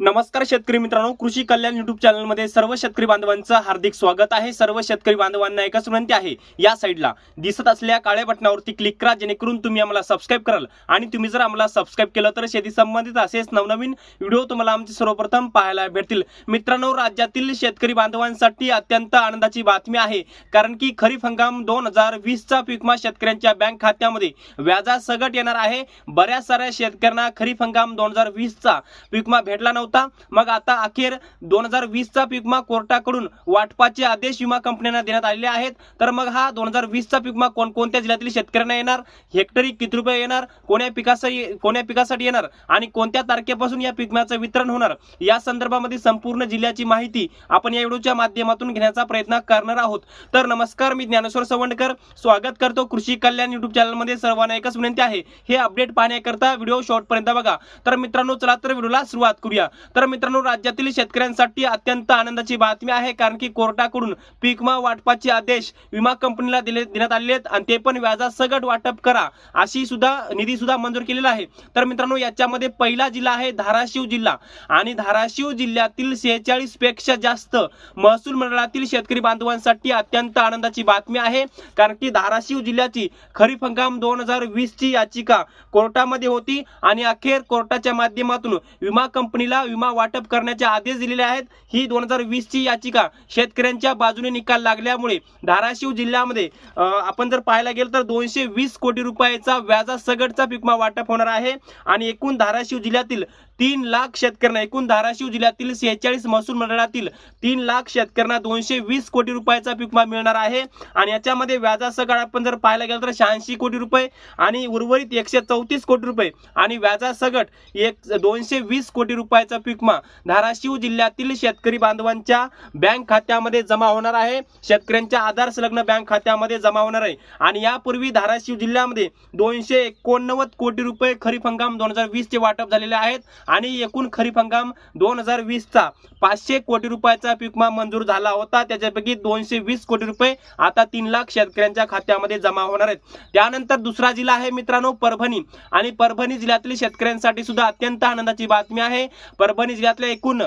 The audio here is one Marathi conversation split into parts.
नमस्कार शेतकरी मित्रांनो कृषी कल्याण युट्यूब चॅनलमध्ये सर्व शेतकरी बांधवांचं हार्दिक स्वागत आहे. सर्व शेतकरी बांधवांना एकच विनंती आहे या साईडला दिसत असलेल्या काळ्या बटनावरती क्लिक करा जेणेकरून तुम्ही आम्हाला सबस्क्राईब कराल. आणि तुम्ही जर आम्हाला सबस्क्राईब केलं तर शेती संबंधित असेच नवनवीन व्हिडिओ तुम्हाला आमचे सर्वप्रथम पाहायला भेटतील. मित्रांनो राज्यातील शेतकरी बांधवांसाठी अत्यंत आनंदाची बातमी आहे कारण की खरीप हंगाम दोन हजार वीसचा पीकमा शेतकऱ्यांच्या बँक खात्यामध्ये व्याजासकट येणार आहे. बऱ्याच साऱ्या शेतकऱ्यांना खरीप हंगाम दोन हजार वीसचा पीकमा भेटला नव्हता. मग आता अखेर दोन हजार वीसचा पीकमा कोर्टाकडून वाटपाचे आदेश विमा कंपन्यांना देण्यात आलेले आहेत. तर मग हा दोन हजार वीसचा पीकमा कोणकोणत्या जिल्ह्यातील शेतकऱ्यांना येणार? हेक्टरी किती रुपये येणार? कोण्या पिकासाठी कोण्या पिकासाठी येणार? आणि कोणत्या तारखेपासून या पिकम्याचं वितरण होणार? या संदर्भामध्ये संपूर्ण जिल्ह्याची माहिती आपण या व्हिडिओच्या माध्यमातून घेण्याचा प्रयत्न करणार आहोत. तर नमस्कार मी ज्ञानेश्वर सवंडकर. स्वागत करतो कृषी कल्याण युट्यूब चॅनलमध्ये सर्वांना एकच विनंती आहे. हे अपडेट पाहण्याकरता व्हिडिओ शॉर्टपर्यंत बघा. तर मित्रांनो चला तर व्हिडिओला सुरुवात करूया. तर मित्रांनो राज्यातील शेतकऱ्यांसाठी अत्यंत आनंदाची बातमी आहे कारण की कोर्टाकडून पीकमा वाटपाचे आदेश विमा कंपनीला दिले देण्यात आलेले आहेत आणि ते पण व्याजासकट वाटप करा अशी सुद्धा निधी सुद्धा मंजूर केलेला आहे. तर मित्रांनो याच्यामध्ये पहिला जिल्हा आहे धाराशिव जिल्हा आणि धाराशिव जिल्ह्यातील सेहेचाळीसपेक्षा जास्त महसूल मंडळातील शेतकरी बांधवांसाठी अत्यंत आनंदाची बातमी आहे कारण की धाराशिव जिल्ह्याची खरीप हंगाम दोन हजार वीस ची याचिका कोर्टामध्ये होती आणि अखेर कोर्टाच्या माध्यमातून विमा कंपनीला विमा वाटप करण्याचे आदेश दिलेले आहेत. ही दोन हजार वीस ची याचिका शेतकऱ्यांच्या बाजूने निकाल लागल्यामुळे धाराशिव जिल्ह्यामध्ये आपण जर पाहायला गेलं तर दोनशे वीस कोटी रुपयाचा व्याजासगटचा पिकमा वाटप होणार आहे. आणि एकूण धाराशिव जिल्ह्यातील तीन लाख शेतकऱ्यांना एकूण धाराशिव जिल्ह्यातील सेहेचाळीस महसूल मंडळातील तीन लाख शेतकऱ्यांना दोनशे वीस कोटी रुपयाचा पीकमा मिळणार आहे. आणि याच्यामध्ये व्याजासकट आपण जर पाहायला गेलं तर शहाऐंशी कोटी रुपये आणि उर्वरित एकशे चौतीस कोटी रुपये आणि व्याजासकट एक दोनशे वीस कोटी रुपयाचा पीकमा धाराशिव जिल्ह्यातील शेतकरी बांधवांच्या बँक खात्यामध्ये जमा होणार आहे. शेतकऱ्यांच्या आधार संलग्न बँक खात्यामध्ये जमा होणार आहे. आणि यापूर्वी धाराशिव जिल्ह्यामध्ये दोनशे एकोणनव्वद कोटी रुपये खरीप हंगाम दोन हजार वीसचे वाटप झालेले आहेत. आणि एकूण खरीप हंगाम दोन हजार वीसचा पाचशे कोटी रुपयाचा पिकमा मंजूर झाला होता. त्याच्यापैकी दोनशे वीस कोटी रुपये आता तीन लाख शेतकऱ्यांच्या खात्यामध्ये जमा होणार आहेत. त्यानंतर दुसरा जिल्हा आहे मित्रांनो परभणी. आणि परभणी जिल्ह्यातील शेतकऱ्यांसाठी सुद्धा अत्यंत आनंदाची बातमी आहे. परभणी जिल्ह्यातल्या एकूण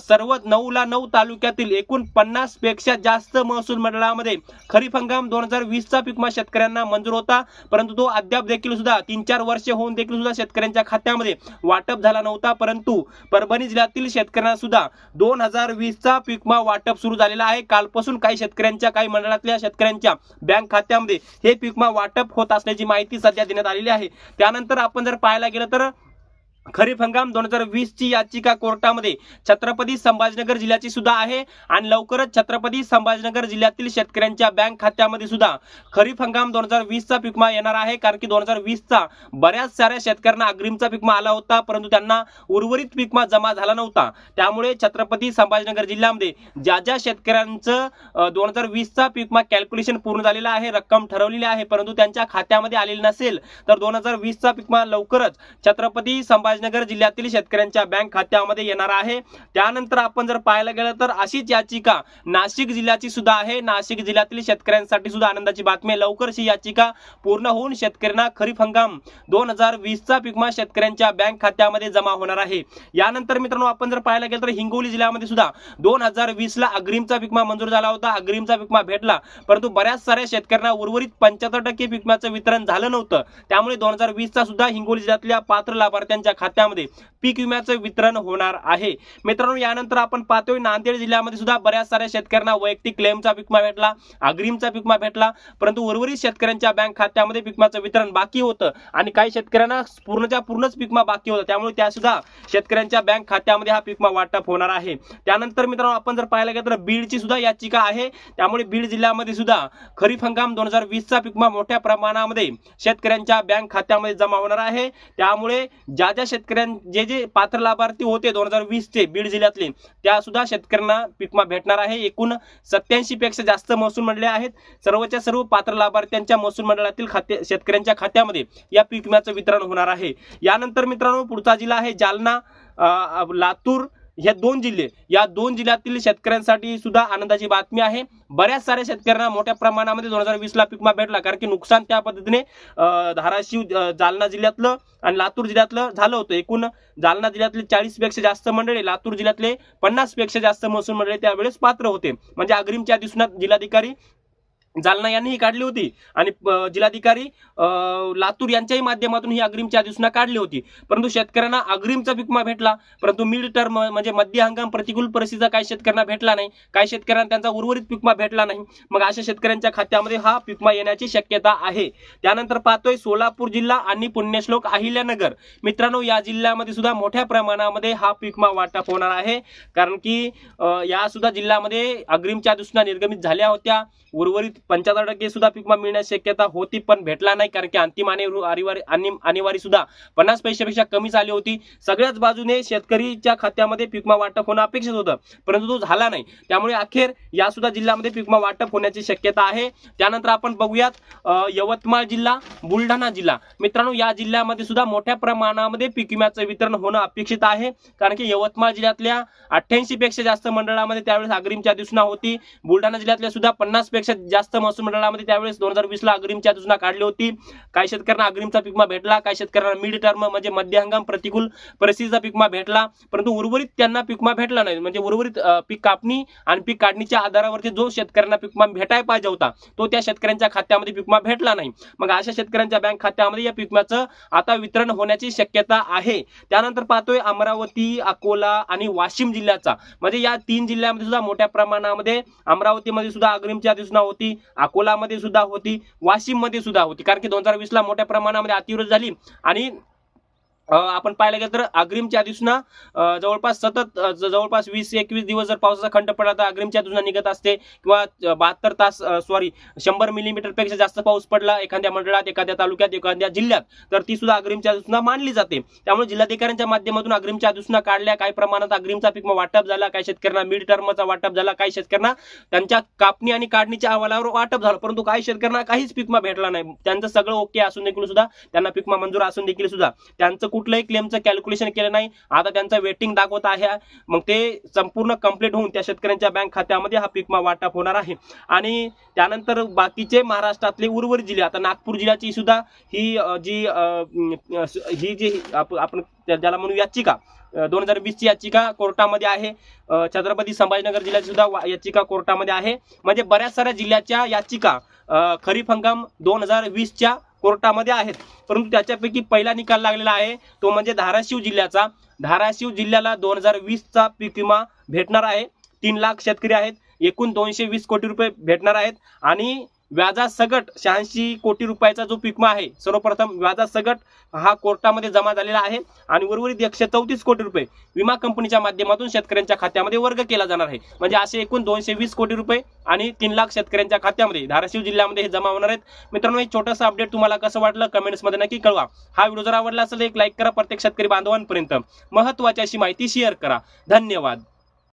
सर्व नऊ ला नऊ तालुक्यातील एकूण पन्नासपेक्षा जास्त महसूल मंडळामध्ये खरीप हंगाम दोन हजार वीसचा पिकमा शेतकऱ्यांना मंजूर होता. परंतु तो अद्याप देखील सुद्धा तीन चार वर्षे होऊन देखील सुद्धा शेतकऱ्यांच्या खात्यामध्ये वाटप झाला नव्हता. परंतु परभणी जिल्ह्यातील शेतकऱ्यांना सुद्धा दोन हजार वीसचा पीकमा वाटप सुरू झालेला आहे. कालपासून काही शेतकऱ्यांच्या काही मंडळातल्या शेतकऱ्यांच्या बँक खात्यामध्ये हे पीकमा वाटप होत असल्याची माहिती सध्या देण्यात आलेली आहे. त्यानंतर आपण जर पाहायला गेलं तर खरीप हंगाम दोन हजार वीस ची याचिका कोर्टामध्ये छत्रपती संभाजीनगर जिल्ह्याची सुद्धा आहे आणि लवकरच छत्रपती संभाजीनगर जिल्ह्यातील शेतकऱ्यांच्या बँक खात्यामध्ये सुद्धा खरीप हंगाम दोन हजार वीसचा पिकमा येणार आहे. कारण की दोन हजार वीसचा बऱ्याच साऱ्या शेतकऱ्यांना अग्रिमचा पिकमा आला होता परंतु त्यांना उर्वरित पिकमा जमा झाला नव्हता. त्यामुळे छत्रपती संभाजीनगर जिल्ह्यामध्ये ज्या ज्या शेतकऱ्यांचं दोन हजार वीसचा पिकमा कॅल्क्युलेशन पूर्ण झालेलं आहे रक्कम ठरवलेली आहे परंतु त्यांच्या खात्यामध्ये आलेली नसेल तर दोन हजार वीसचा पिकमा लवकरच छत्रपती संभाजी संभाजीनगर जिल्ह्यातील शेतकऱ्यांच्या बँक खात्यामध्ये येणार आहे. त्यानंतर आपण जर पाहायला गेलं तर अशीच याचिका नाशिक जिल्ह्याची सुद्धा आहे. नाशिक जिल्ह्यातील शेतकऱ्यांसाठी सुद्धा आनंदाची बातमी आहे. लवकरच ही याचिका पूर्ण होऊन शेतकऱ्यांना खरीप हंगाम दोन हजार वीसचा पिकमा शेतकऱ्यांच्या बँक खात्यामध्ये जमा होणार आहे. यानंतर मित्रांनो आपण जर पाहायला गेलं तर हिंगोली जिल्ह्यामध्ये सुद्धा दोन हजार वीसला अग्रिमचा पिकमा मंजूर झाला होता. अग्रिमचा पिकमा भेटला परंतु बऱ्याच साऱ्या शेतकऱ्यांना उर्वरित पंच्याहत्तर टक्के पिकम्याचं वितरण झालं नव्हतं. त्यामुळे दोन हजार वीसचा सुद्धा हिंगोली जिल्ह्यातल्या पात्र लाभार्थ्यांच्या खात्यामध्ये पीक विम्याचं वितरण होणार आहे. मित्रांनो यानंतर आपण पाहतोय नांदेड जिल्ह्यामध्ये सुद्धा बऱ्याच साऱ्या शेतकऱ्यांना वैयक्तिक क्लेमचा पिकमा भेटला अग्रिमचा पिकमा भेटला परंतु उर्वरित शेतकऱ्यांच्या बँक खात्यामध्ये पिकमाचं वितरण बाकी होतं आणि काही शेतकऱ्यांना पूर्णच्या पूर्णच पिकमा बाकी होता. त्यामुळे त्या सुद्धा शेतकऱ्यांच्या बँक खात्यामध्ये हा पिकमा वाटप होणार आहे. त्यानंतर मित्रांनो आपण जर पाहायला गेलं तर बीडची सुद्धा याचिका आहे. त्यामुळे बीड जिल्ह्यामध्ये सुद्धा खरीप हंगाम दोन हजार वीसचा पिकमा मोठ्या प्रमाणामध्ये शेतकऱ्यांच्या बँक खात्यामध्ये जमा होणार आहे. त्यामुळे ज्या ज्या शेतकऱ्यां जे जे पात्र लाभार्थी होते दोन हजार वीसचे बीड जिल्ह्यातले त्या सुद्धा शेतकऱ्यांना पिकमा भेटणार आहे. एकूण सत्याऐंशी पेक्षा जास्त महसूल मंडळे आहेत. सर्वच्या सर्व पात्र लाभार्थ्यांच्या महसूल मंडळातील खाते शेतकऱ्यांच्या खात्यामध्ये या पीक विम्याचं वितरण होणार आहे. यानंतर मित्रांनो पुढचा जिल्हा आहे जालना लातूर हे दोन जिल्हे या दोन जिल्ह्यातील शेतकऱ्यांसाठी सुद्धा आनंदाची बातमी आहे. बऱ्याच साऱ्या शेतकऱ्यांना मोठ्या प्रमाणामध्ये दोन हजार वीसला पीक विमा भेटला कारण की नुकसान त्या पद्धतीने धाराशिव जालना जिल्ह्यातलं आणि लातूर जिल्ह्यातलं झालं होतं. एकूण जालना जिल्ह्यातले चाळीसपेक्षा जास्त मंडळी लातूर जिल्ह्यातले पन्नासपेक्षा जास्त महसूल मंडळी त्यावेळेस पात्र होते. म्हणजे अग्रिमच्या दिवसात जिल्हाधिकारी जालना यांनीही काढली होती. आणि जिल्हाधिकारी लातूर यांच्याही माध्यमातून ही अग्रिमची अधिसूचना काढली होती. परंतु शेतकऱ्यांना अग्रिमचा विकमा भेटला. परंतु मिड टर्म म्हणजे मध्य हंगाम प्रतिकूल परिस्थितीचा काही शेतकऱ्यांना भेटला नाही. काही शेतकऱ्यांना त्यांचा उर्वरित पिकमा भेटला नाही. मग अशा शेतकऱ्यांच्या खात्यामध्ये हा पिकमा येण्याची शक्यता आहे. त्यानंतर पाहतोय सोलापूर जिल्हा आणि पुण्यश्लोक अहिल्यानगर. मित्रांनो या जिल्ह्यामध्ये सुद्धा मोठ्या प्रमाणामध्ये हा पिकमा वाटप होणार आहे. कारण की या सुद्धा जिल्ह्यामध्ये अग्रिमच्या अधिसूचना निर्गमित झाल्या होत्या. उर्वरित पंच्याहत्तर टक्के सुद्धा पीक विमा मिळण्याची शक्यता होती पण भेटला नाही कारण की अंतिम आणि अनिवार्य आणीवारी सुद्धा पन्नास पैशापेक्षा कमीच आली होती. सगळ्याच बाजूने शेतकरीच्या खात्यामध्ये पीक विमा वाटप होणं अपेक्षित होतं परंतु तो झाला नाही. त्यामुळे अखेर या सुद्धा जिल्ह्यामध्ये पीक विमा वाटप होण्याची शक्यता आहे. त्यानंतर आपण बघूयात यवतमाळ जिल्हा बुलढाणा जिल्हा. मित्रांनो या जिल्ह्यामध्ये सुद्धा मोठ्या प्रमाणामध्ये पीक विम्याचं वितरण होणं अपेक्षित आहे कारण की यवतमाळ जिल्ह्यातल्या अठ्ठ्याऐंशी पेक्षा जास्त मंडळामध्ये त्यावेळेस अग्रिमच्या दिसून होती. बुलढाणा जिल्ह्यातल्या सुद्धा पन्नासपेक्षा जास्त महसूल मंडळामध्ये त्यावेळेस दोन हजार वीस ला अग्रिमच्या काढली होती. काही शेतकऱ्यांना अग्रिमचा पीक भेटला काही शेतकऱ्यांना मिड टर्म म्हणजे मध्य हंगाम प्रतिकूल परिस्थितीचा पिकमा भेटला. परंतु उर्वरित त्यांना पिकमा भेटला नाही. म्हणजे उर्वरित पीक कापणी आणि पीक काढणीच्या आधारावरती जो शेतकऱ्यांना पीक भेटायला पाहिजे होता तो त्या शेतकऱ्यांच्या खात्यामध्ये पिकमा भेटला नाही. मग अशा शेतकऱ्यांच्या बँक खात्यामध्ये या पिकम्याचं आता वितरण होण्याची शक्यता आहे. त्यानंतर पाहतोय अमरावती अकोला आणि वाशिम जिल्ह्याचा. म्हणजे या तीन जिल्ह्यामध्ये सुद्धा मोठ्या प्रमाणामध्ये अमरावतीमध्ये सुद्धा अग्रिमची अधिसूचना होती. अकोलामध्ये सुद्धा होती वाशिममध्ये सुद्धा होती. कारण की दोन हजार वीसला मोठ्या प्रमाणामध्ये अतिवृष्टी झाली आणि आपण पाहायला गेलं तर अग्रिमच्या दिवसना जवळपास सतत जवळपास वीस एकवीस दिवस जर पावसाचा खंड पडला तर अग्रिमच्या अधिसूचना निघत असते किंवा बहात्तर तास सॉरी शंभर मिलीमीटरपेक्षा जास्त पाऊस पडला एखाद्या मंडळात एखाद्या तालुक्यात एखाद्या जिल्ह्यात तर ती सुद्धा अग्रिमच्या दिवसना मानली जाते. त्यामुळे जिल्हाधिकाऱ्यांच्या माध्यमातून अग्रिमच्या दिवसना काढल्या काही प्रमाणात अग्रिमचा पीक वाटप झाला काही शेतकऱ्यांना मिड टर्मचा वाटप झाला काही शेतकऱ्यांना त्यांच्या कापणी आणि काढणीच्या अहवालावर वाटप झालं परंतु काही शेतकऱ्यांना काहीच पीकमा भेटला नाही. त्यांचं सगळं ओके असून देखील सुद्धा त्यांना पीकमा मंजूर असून देखील सुद्धा त्यांचं कुठलंही क्लेमचं कॅल्क्युलेशन केलं नाही. आता त्यांचं वेटिंग दाखवत आहे. मग ते संपूर्ण कंप्लीट होऊन त्या शेतकऱ्यांच्या बँक खात्यामध्ये हा पीकमा वाटप होणार आहे. आणि त्यानंतर बाकीचे महाराष्ट्रातले उर्वरित जिल्हे आता नागपूर जिल्ह्याची सुद्धा ही जी ही जी आपण ज्याला म्हणू याचिका दोन हजार वीसची याचिका कोर्टामध्ये आहे. छत्रपती संभाजीनगर जिल्ह्याची सुद्धा वा- याचिका कोर्टामध्ये आहे. म्हणजे बऱ्याच साऱ्या जिल्ह्याच्या याचिका खरीप हंगाम दोन हजार वीसच्या कोर्टामध्ये आहेत. परंतु त्याच्यापैकी पहिला निकाल लागलेला आहे. तो म्हणजे धाराशिव जिल्ह्याचा. धाराशिव जिल्ह्याला दोन हजार वीसचा पीक विमा भेटणार आहे. तीन लाख शेतकरी आहेत. एकूण दोनशे वीस कोटी रुपये भेटणार आहेत. आणि व्याजासकट शहाऐंशी कोटी रुपयाचा जो पिकमा आहे सर्वप्रथम व्याजासकट हा कोर्टामध्ये जमा झालेला आहे आणि उर्वरित एकशे चौतीस कोटी रुपये विमा कंपनीच्या माध्यमातून शेतकऱ्यांच्या खात्यामध्ये वर्ग केला जाणार आहे. म्हणजे असे एकूण दोनशे वीस कोटी रुपये आणि तीन लाख शेतकऱ्यांच्या खात्यामध्ये धाराशिव जिल्ह्यामध्ये हे जमा होणार आहेत. मित्रांनो हे छोटंसं अपडेट तुम्हाला कसं वाटलं कमेंट्समध्ये नक्की कळवा. हा व्हिडिओ जर आवडला असेल एक लाईक करा प्रत्येक शेतकरी बांधवांपर्यंत महत्वाची अशी माहिती शेअर करा. धन्यवाद.